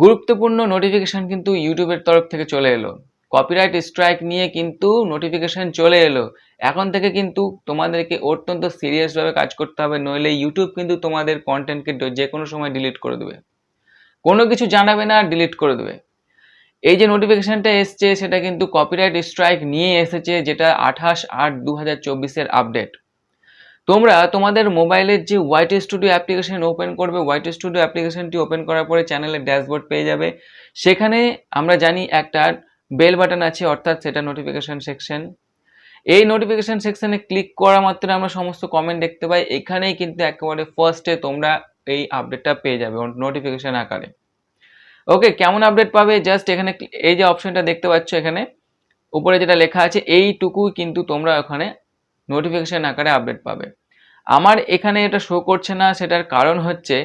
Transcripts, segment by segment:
গুরুত্বপূর্ণ নোটিফিকেশন কিন্তু ইউটিউবের তরফ থেকে চলে এলো। কপিরাইট স্ট্রাইক নিয়ে কিন্তু নোটিফিকেশন চলে এলো। এখন থেকে কিন্তু তোমাদেরকে অত্যন্ত সিরিয়াসভাবে কাজ করতে হবে, নইলে ইউটিউব কিন্তু তোমাদের কন্টেন্টকে যে কোনো সময় ডিলিট করে দেবে। কোনো কিছু জানাবে না ডিলিট করে দেবে। এই যে নোটিফিকেশনটা এসছে, সেটা কিন্তু কপিরাইট স্ট্রাইক নিয়ে এসেছে, যেটা আঠাশ আট দু হাজার চব্বিশের আপডেট তোমরা তোমাদের মোবাইলের যে হোয়াইট স্টুডিও অ্যাপ্লিকেশন ওপেন করবে হোয়াইট স্টুডিও অ্যাপ্লিকেশনটি ওপেন করার পরে চ্যানেলের ড্যাশবোর্ড পেয়ে যাবে। সেখানে আমরা জানি একটা বেল বাটন আছে, অর্থাৎ সেটা নোটিফিকেশন সেকশন এই নোটিফিকেশন সেকশনে ক্লিক করা মাত্র আমরা সমস্ত কমেন্ট দেখতে পাই। এখানেই কিন্তু একেবারে ফার্স্টে তোমরা এই আপডেটটা পেয়ে যাবে নোটিফিকেশান আকারে। ওকে কেমন আপডেট পাবে? জাস্ট এখানে এই যে অপশনটা দেখতে পাচ্ছ এখানে, উপরে যেটা লেখা আছে, এইটুকুই কিন্তু তোমরা ওখানে নোটিফিকেশান আকারে আপডেট পাবে। আমার এখানে এটা শো করছে না, সেটার কারণ হচ্ছে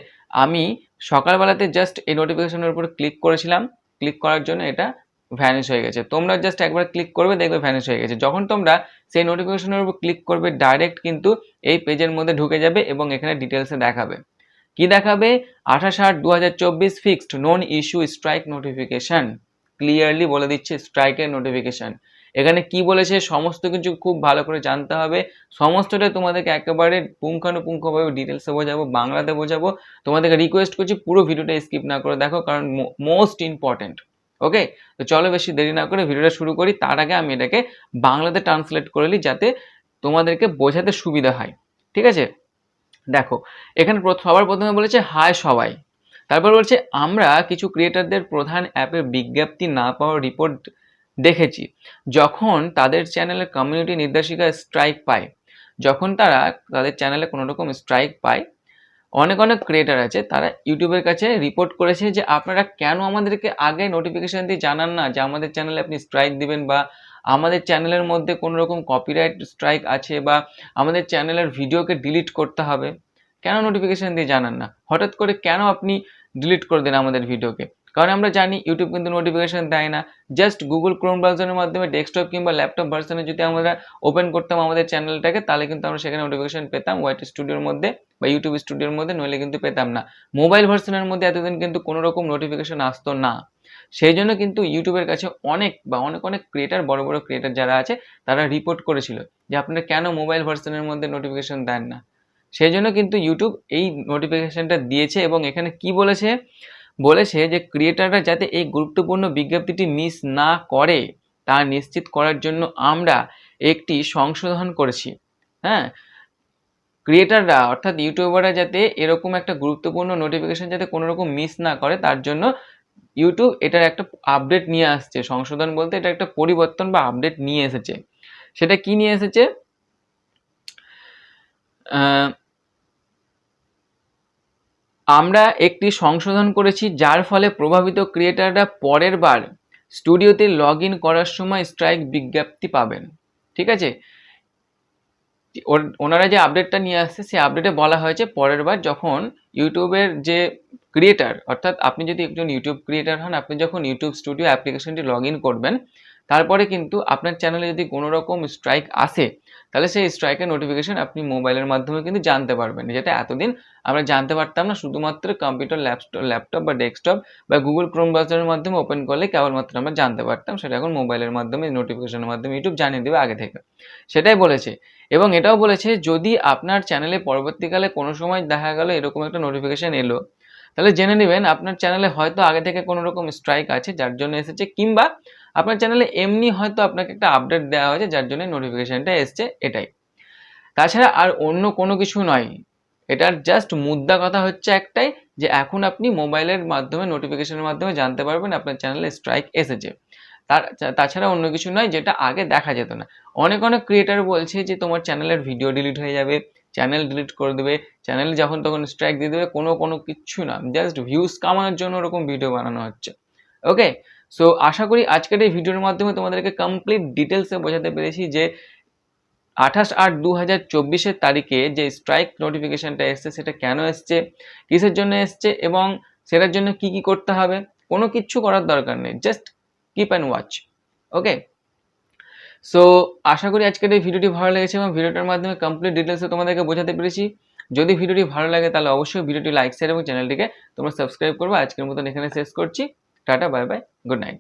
আমি সকালবেলাতে জাস্ট এই নোটিফিকেশনের উপর ক্লিক করেছিলাম ক্লিক করার জন্য এটা ভ্যানিশ হয়ে গেছে। তোমরা জাস্ট একবার ক্লিক করবে, দেখবে ভ্যানিশ হয়ে গেছে। যখন তোমরা সেই নোটিফিকেশনের উপর ক্লিক করবে ডাইরেক্ট কিন্তু এই পেজের মধ্যে ঢুকে যাবে এবং এখানে ডিটেলসে দেখাবে। কি দেখাবে? আঠাশ আট দু fixed non issue strike notification clearly বলে দিচ্ছে স্ট্রাইকের নোটিফিকেশন এখানে কি বলেছে সমস্ত কিছু খুব ভালো করে জানতে হবে। সমস্তটা তোমাদেরকে একেবারে পুঙ্খানুপুঙ্খভাবে ডিটেলসে বোঝাবো, বাংলাতে বোঝাবো। তোমাদেরকে রিকোয়েস্ট করছি পুরো ভিডিওটা স্কিপ না করে দেখো, কারণ মোস্ট ইম্পর্টেন্ট ওকে তো চলো বেশি দেরি না করে ভিডিওটা শুরু করি। তার আগে আমি এটাকে বাংলাতে ট্রান্সলেট করে নিই যাতে তোমাদেরকে বোঝাতে সুবিধা হয়, ঠিক আছে? দেখো, এখানে সবার প্রথমে বলেছে হাই সবাই। তারপর বলছে, আমরা কিছু ক্রিয়েটারদের প্রধান অ্যাপের বিজ্ঞপ্তি না পাওয়ার রিপোর্ট দেখেছি। যখন তাদের চ্যানেলের কমিউনিটি নির্দেশিকা স্ট্রাইক পায়, যখন তারা তাদের চ্যানেলে কোনো রকম স্ট্রাইক পায়, অনেক অনেক ক্রিয়েটার আছে, তারা ইউটিউবের কাছে রিপোর্ট করেছে যে আপনারা কেন আমাদেরকে আগে নোটিফিকেশান দিয়ে জানান না যে আমাদের চ্যানেলে আপনি স্ট্রাইক দিবেন বা আমাদের চ্যানেলের মধ্যে কোনো রকম কপিরাইট স্ট্রাইক আছে বা আমাদের চ্যানেলের ভিডিওকে ডিলিট করতে হবে। কেন নোটিফিকেশান দিয়ে জানান না? হঠাৎ করে কেন আপনি ডিলিট করে দেন আমাদের ভিডিওকে কারণ আমরা জানি ইউটিউব কিন্তু নোটিফিকেশন দেয় না। জাস্ট গুগল ক্রোম ব্রাউজারের মাধ্যমে ডেস্কটপ কিংবা ল্যাপটপ ভার্সনে যদি আমরা ওপেন করতাম আমাদের চ্যানেলটাকে তাহলে কিন্তু আমরা সেখানে নোটিফিকেশন পেতাম হোয়াইট স্টুডিওর মধ্যে বা ইউটিউব স্টুডিওর মধ্যে, নইলে কিন্তু পেতাম না। মোবাইল ভার্সনের মধ্যে এতদিন কিন্তু কোনো রকম নোটিফিকেশন আসতো না। সেই জন্য কিন্তু ইউটিউবের কাছে অনেক বা অনেক অনেক ক্রিয়েটার বড় বড় ক্রিয়েটার যারা আছে, তারা রিপোর্ট করেছিল যে আপনারা কেন মোবাইল ভার্সনের মধ্যে নোটিফিকেশন দেন না। সেই জন্য কিন্তু ইউটিউব এই নোটিফিকেশনটা দিয়েছে এবং এখানে কি বলেছে? বলেছে যে ক্রিয়েটাররা যাতে এই গুরুত্বপূর্ণ বিজ্ঞপ্তিটি মিস না করে, তা নিশ্চিত করার জন্য আমরা একটি সংশোধন করেছি। হ্যাঁ? ক্রিয়েটাররা অর্থাৎ ইউটিউবাররা যাতে এরকম একটা গুরুত্বপূর্ণ নোটিফিকেশন যাতে কোনো রকম মিস না করে, তার জন্য ইউটিউব এটার একটা আপডেট নিয়ে আসছে। সংশোধন বলতে এটা একটা পরিবর্তন বা আপডেট নিয়ে এসেছে। সেটা কি নিয়ে এসেছে? আমরা একটি সংশোধন করেছি যার ফলে প্রভাবিত ক্রিয়েটাররা পরের বার স্টুডিওতে লগ ইন করার সময় স্ট্রাইক বিজ্ঞপ্তি পাবেন। ঠিক আছে? ওনারা যে আপডেটটা নিয়ে আসছে, সেই আপডেটে বলা হয়েছে পরের বার যখন ইউটিউবের যে ক্রিয়েটার, অর্থাৎ আপনি যদি একজন ইউটিউব ক্রিয়েটার হন, আপনি যখন ইউটিউব স্টুডিও অ্যাপ্লিকেশনটি লগ ইন করবেন, তারপরে কিন্তু আপনার চ্যানেলে যদি কোনো রকম স্ট্রাইক আসে তাহলে সেই স্ট্রাইকের নোটিফিকেশন আপনি মোবাইলের মাধ্যমে কিন্তু জানতে পারবেন। যেটা এতদিন আমরা জানতে পারতাম না, শুধুমাত্র কম্পিউটার ল্যাপটপ বা ডেস্কটপ বা গুগল ক্রোম ব্রাউজারের মাধ্যমে ওপেন করলে কেবলমাত্র আমরা জানতে পারতাম, সেটা এখন মোবাইলের মাধ্যমে নোটিফিকেশনের মাধ্যমে ইউটিউব জানিয়ে দেবে আগে থেকে। সেটাই বলেছে। এবং এটাও বলেছে, যদি আপনার চ্যানেলে পরবর্তীকালে কোনো সময় দেখা গেল এরকম একটা নোটিফিকেশান এলো তাহলে জেনে নেবেন, আপনার চ্যানেলে হয়তো আগে থেকে কোনো রকম স্ট্রাইক আছে, যার জন্য এসেছে, কিংবা আপনার চ্যানেলে এমনি হয়তো আপনাকে একটা আপডেট দেওয়া হয়েছে, যার জন্য নোটিফিকেশানটা এসছে এটাই। তাছাড়া আর অন্য কোনো কিছু নয়, এটার জাস্ট মুদ্রা কথা হচ্ছে একটাই, যে এখন আপনি মোবাইলের মাধ্যমে নোটিফিকেশনের মাধ্যমে জানতে পারবেন আপনার চ্যানেলে স্ট্রাইক এসেছে। তার, তাছাড়া অন্য কিছু নয়, যেটা আগে দেখা যেত না। অনেক অনেক ক্রিয়েটার বলছে যে তোমার চ্যানেলের ভিডিও ডিলিট হয়ে যাবে চ্যানেল ডিলিট করে দেবে চ্যানেল যখন তখন স্ট্রাইক দিয়ে দেবে, কোনো কোনো কিচ্ছু না। জাস্ট ভিউজ কামানোর জন্য ওরকম ভিডিও বানানো হচ্ছে। ওকে সো আশা করি আজকের এই ভিডিওর মাধ্যমে তোমাদেরকে কমপ্লিট ডিটেলসে বোঝাতে পেরেছি যে আঠাশ আট দু হাজার চব্বিশের তারিখে যে স্ট্রাইক নোটিফিকেশানটা এসছে, সেটা কেন এসছে, কিসের জন্য এসছে এবং সেটার জন্য কি কি করতে হবে, কোনো কিচ্ছু করার দরকার নেই। Just keep and watch okay so আশা করি আজকের এই ভিডিওটি ভালো লেগেছে এবং ভিডিওটার মাধ্যমে কমপ্লিট ডিটেলসে তোমাদেরকে বোঝাতে পেরেছি। যদি ভিডিওটি ভালো লাগে তাহলে অবশ্যই ভিডিওটি লাইক শেয়ার এবং চ্যানেলটিকে তোমরা সাবস্ক্রাইব করবে। আজকের মতন এখানে শেষ করছি। Tata bye bye good night